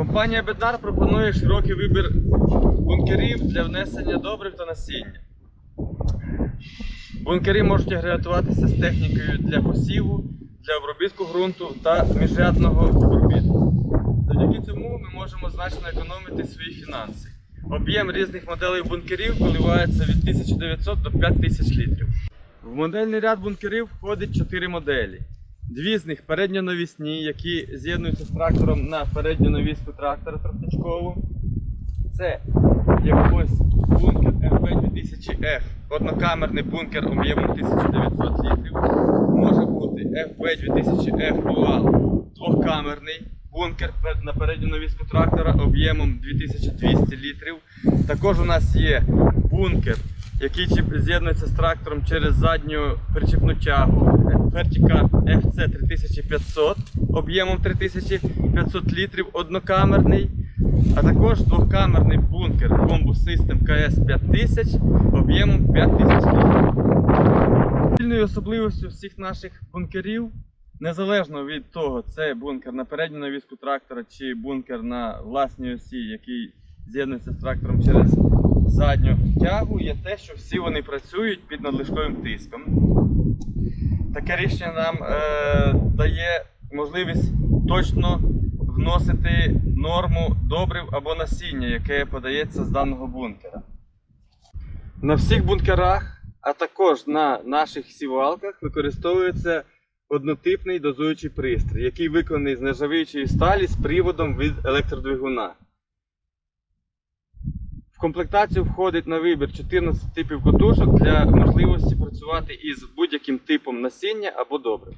Компанія Беднар пропонує широкий вибір бункерів для внесення добрив та насіння. Бункери можуть агрегатуватися з технікою для посіву, для обробітку ґрунту та міжрядного обробітку. Завдяки цьому ми можемо значно економити свої фінанси. Об'єм різних моделей бункерів коливається від 1900 до 5000 літрів. В модельний ряд бункерів входить 4 моделі. Дві з них передньонавісні, які з'єднуються з трактором на передню навіску трактора тросточкову. Це є ось бункер FB2000F, однокамерний бункер об'ємом 1900 літрів. Може бути FB2000F Dual, двохкамерний бункер на передню навіску трактора об'ємом 2200 літрів. Також у нас є бункер, який з'єднується з трактором через задню причіпну тягу. Vertical FC 3500 об'ємом 3500 літрів, однокамерний. А також двохкамерний бункер Combo System KS 5000 об'ємом 5000 літрів. Спільною особливістю всіх наших бункерів, незалежно від того, це бункер на передню навіску трактора чи бункер на власній осі, який з'єднується з трактором через задню тягу, є те, що всі вони працюють під надлишковим тиском. Таке рішення нам е, дає можливість точно вносити норму добрив або насіння, яке подається з даного бункера. На всіх бункерах, а також на наших сівалках використовується однотипний дозуючий пристрій, який виконаний з нержавіючої сталі з приводом від електродвигуна. В комплектацію входить на вибір 14 типів котушок для можливості працювати із будь-яким типом насіння або добрив.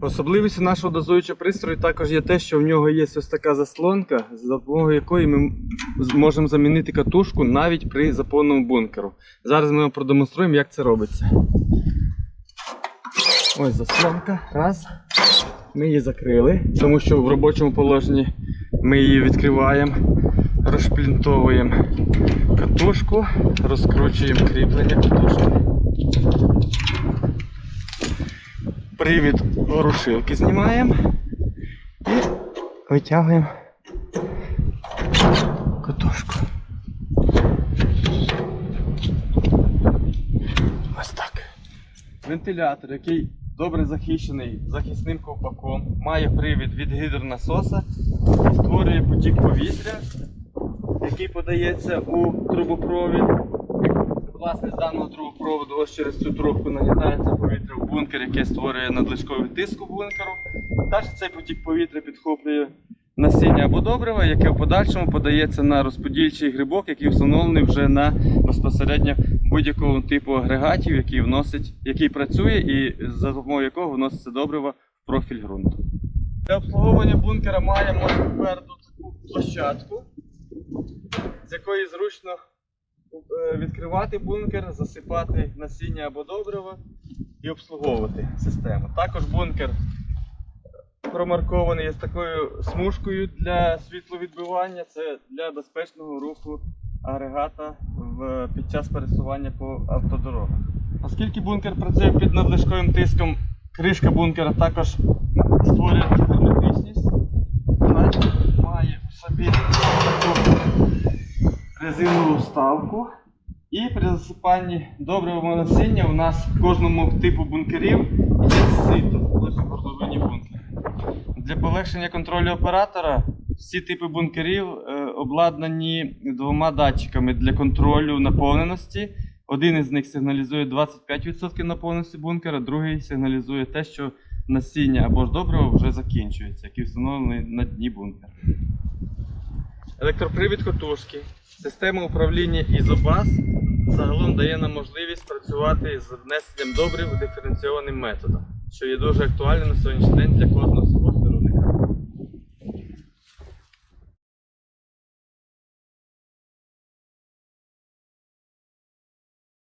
Особливістю нашого дозуючого пристрою також є те, що в нього є ось така заслонка, за допомогою якої ми зможемо замінити катушку навіть при заповненому бункеру. Зараз ми вам продемонструємо, як це робиться. Ось заслонка. Раз. Ми її закрили, тому що в робочому положенні ми її відкриваємо, розшплінтовуємо катушку, розкручуємо кріплення катушки. Привід рушилки знімаємо і витягуємо катушку. Ось так. Вентилятор, який добре захищений захисним ковпаком, має привід від гідронасоса, створює потік повітря, який подається у трубопровід. Власне, з даного трубопроводу ось через цю трубку нагнітається повітря в бункер, яке створює надлишковий тиск у бункеру. Далі цей потік повітря підхоплює насіння або добрива, яке в подальшому подається на розподільчий грибок, який встановлений вже на безпосередньо будь-якого типу агрегатів, який вносить, який працює і за допомогою якого вноситься добрива в профіль ґрунту. Для обслуговування бункера маємо попереду таку площадку, з якої зручно е, відкривати бункер, засипати насіння або добрива і обслуговувати систему. Також бункер промаркований з такою смужкою для світловідбивання. Це для безпечного руху агрегата під час пересування по автодорогах. Оскільки бункер працює під надлишковим тиском, кришка бункера також створює герметичність. Вона має в собі таку резинову вставку. І при засипанні доброго насіння у нас в кожному типу бункерів є сито. Ось у горловині. Для полегшення контролю оператора всі типи бункерів е, обладнані двома датчиками для контролю наповненості. Один із них сигналізує 25% наповненості бункера, другий сигналізує те, що насіння або ж добриво вже закінчується, який встановлений на дні бункера. Електропривід котушки, система управління ізобас загалом дає нам можливість працювати з внесенням добрив диференційованим методом, що є дуже актуальним на сьогоднішній день для